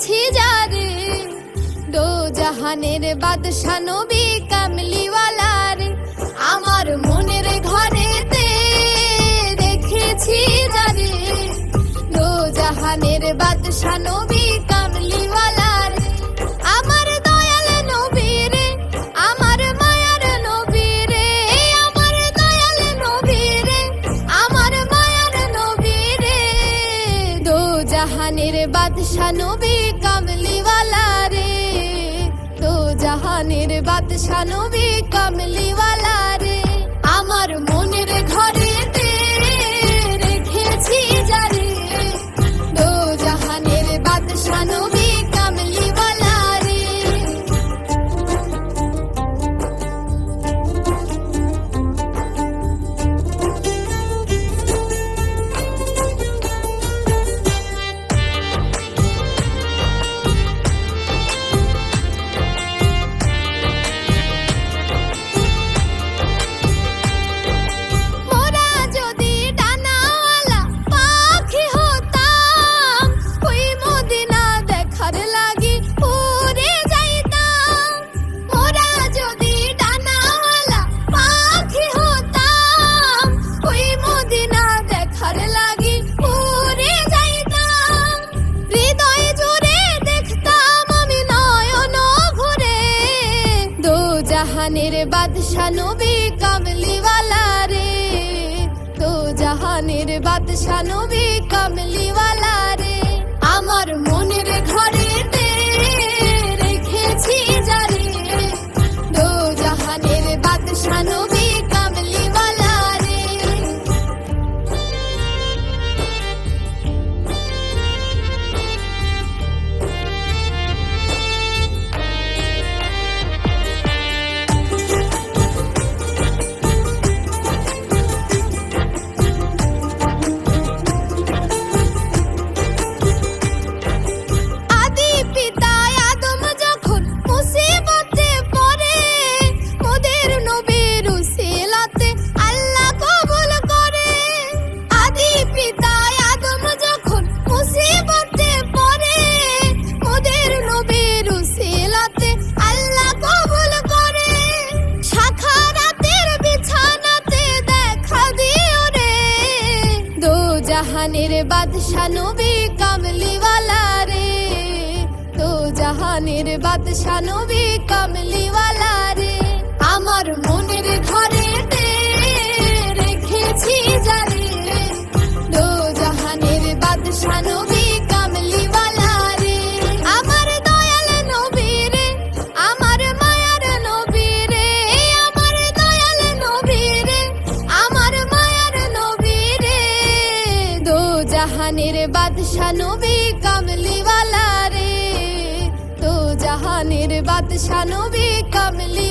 পেয়েছি যারে দো জাহানের বাদশা নবী কামলিওয়ালা রে। আমার মনের ঘরেতে দেখেছি যারে দো জাহানের বাদশা নবী বাদশাহ নবী কামলিওয়ালা রে তো জাহানের বাদশাহ নবী কামলিওয়ালা জাহানের বাদশা নবী কামলিওয়ালা রে। তো জাহানের বাদশা নবী কামলি রে বাদশাহ নবী কামলিওয়ালা রে। তো জাহানের বাদশাহ নবী কামলিওয়ালা বাদশাহ নবী কামলিওয়ালা রে। তো জাহানের বাদশাহ নবী কামলি